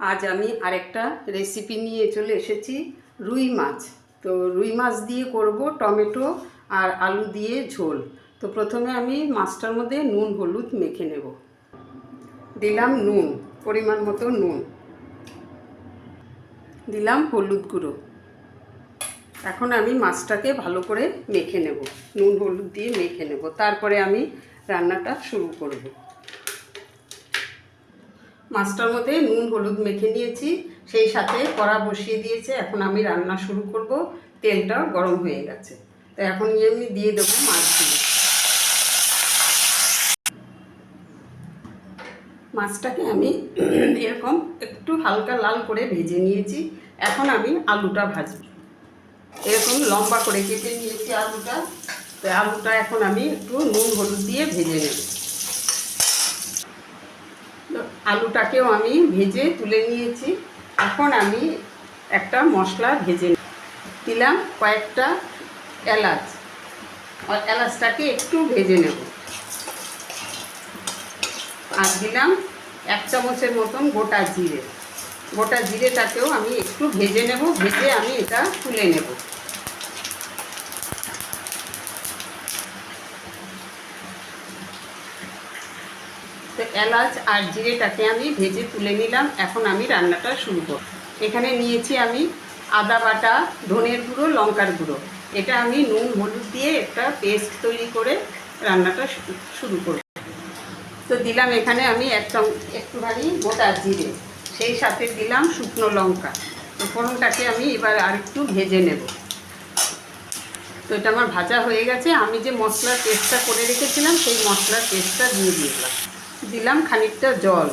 আজ আমি আরেকটা রেসিপি নিয়ে চলে এসেছি, রুই মাছ। তো রুই মাছ দিয়ে করব টমেটো আর আলু দিয়ে ঝোল। তো প্রথমে আমি মাছটার মধ্যে নুন, হলুদ মেখে নেব। দিলাম নুন, পরিমাণ মতো নুন। দিলাম হলুদ গুঁড়ো। এখন আমি মাছটাকে ভালো করে মেখে নেব। নুন, হলুদ দিয়ে মেখে নেব। তারপরে আমি রান্নাটা শুরু করব। মাছটার মধ্যে নুন, হলুদ মেখে নিয়েছি। সেই সাথে কড়া বসিয়ে দিয়েছে। এখন আমি রান্না শুরু করব। তেলটা গরম হয়ে গেছে। তো এখন আমি দিয়ে দেবো মাছগুলো। মাছটাকে আমি এরকম একটু হালকা লাল করে ভেজে নিয়েছি। এখন আমি আলুটা ভাজব এরকম লম্বা করে কেটে নিয়েছি আলুটা। তো আলুটা এখন আমি একটু নুন, হলুদ দিয়ে ভেজে নেব। আলুটাকেও আমি ভেজে তুলে নিয়েছি। এখন আমি একটা মশলা ভেজে দিলাম কয়েকটা এলাচ। আর এলাচটাকে একটু ভেজে নেব। আর দিলাম এক চামচের মতন গোটা জিরে। গোটা জিরেটাকেও আমি একটু ভেজে নেব, ভেজে আমি এটা তুলে নেব। তো এলাচ আর জিরেটাকে আমি ভেজে তুলে নিলাম। এখন আমি রান্নাটা শুরু করব। এখানে নিয়েছি আমি আদা বাটা, ধনের গুঁড়ো, লঙ্কার গুঁড়ো। এটা আমি নুন, হলুদ দিয়ে একটা পেস্ট তৈরি করে রান্নাটা শুরু করব। তো দিলাম এখানে আমি এক একটুখানি গোটা জিরে। সেই সাথে দিলাম শুকনো লঙ্কা। তো ফোড়নটাকে আমি এবার আরেকটু ভেজে নেব। তো এটা আমার ভাজা হয়ে গেছে। আমি যে মশলার পেস্টটা করে রেখেছিলাম, সেই মশলার পেস্টটা দিয়ে দিলাম। দিলাম খানিকটা জল।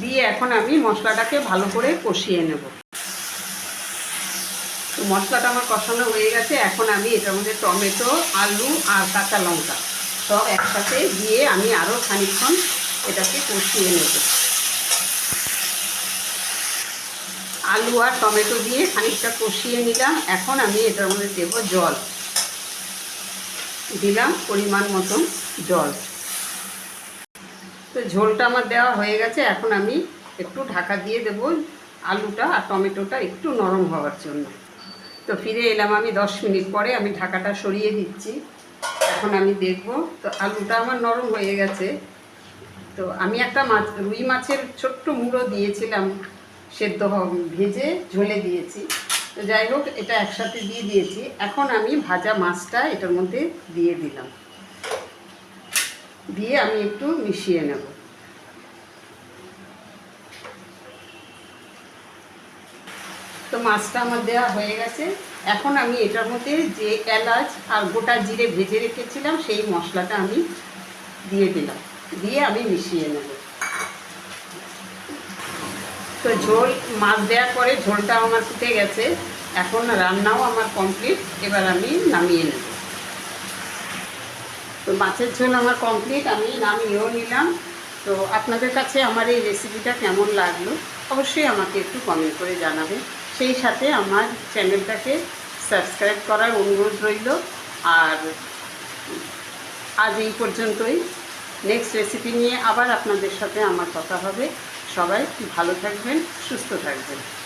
দিয়ে এখন আমি মশলাটাকে ভালো করে কষিয়ে নেব। তো মশলাটা আমার কষানো হয়ে গেছে। এখন আমি এটার মধ্যে টমেটো, আলু আর কাঁচা লঙ্কা সব একসাথে দিয়ে আমি আরও খানিকক্ষণ এটাকে কষিয়ে নেব। আলু আর টমেটো দিয়ে খানিকটা কষিয়ে নিলাম। এখন আমি এটার মধ্যে দেবো জল। দিলাম পরিমাণ মতন জল। তো ঝোলটা আমার দেওয়া হয়ে গেছে। এখন আমি একটু ঢাকা দিয়ে দেব আলুটা আর টমেটোটা একটু নরম হওয়ার জন্য। তো ফিরে এলাম আমি দশ মিনিট পরে, আমি ঢাকাটা সরিয়ে দিচ্ছি। এখন আমি দেখব, তো আলুটা আমার নরম হয়ে গেছে। তো আমি একটা মাছ, রুই মাছের ছোট্ট মুড়ো দিয়েছিলাম, সেদ্ধ ভেজে ঝোলে দিয়েছি। তো যাই হোক, এটা একসাথে দিয়ে দিয়েছি। এখন আমি ভাজা মাছটা এটার মধ্যে দিয়ে দিলাম। দিয়ে আমি একটু মিশিয়ে নেব। তো মাছটা আমার দেওয়া হয়ে গেছে। এখন আমি এটার মধ্যে যে এলাচ আর গোটা জিরে ভেজে রেখেছিলাম, সেই মশলাটা আমি দিয়ে দিলাম। দিয়ে আমি মিশিয়ে নেব। তো ঝোল, মাছ দেওয়ার পরে ঝোলটা আমার ফুটে গেছে। এখন রান্নাও আমার কমপ্লিট। এবার আমি নামিয়ে নেব। মাছের ঝোল আমার কমপ্লিট আমি নামিয়েও নিলাম। তো আপনাদের কাছে আমার এই রেসিপিটা কেমন লাগল, অবশ্যই আমাকে একটু কমেন্ট করে জানাবেন। সেই সাথে আমার চ্যানেলটাকে সাবস্ক্রাইব করার অনুরোধ রইল। আর আজ এই পর্যন্তই। নেক্সট রেসিপি নিয়ে আবার আপনাদের সাথে আমার কথা হবে। সবাই ভালো থাকবেন, সুস্থ থাকবেন।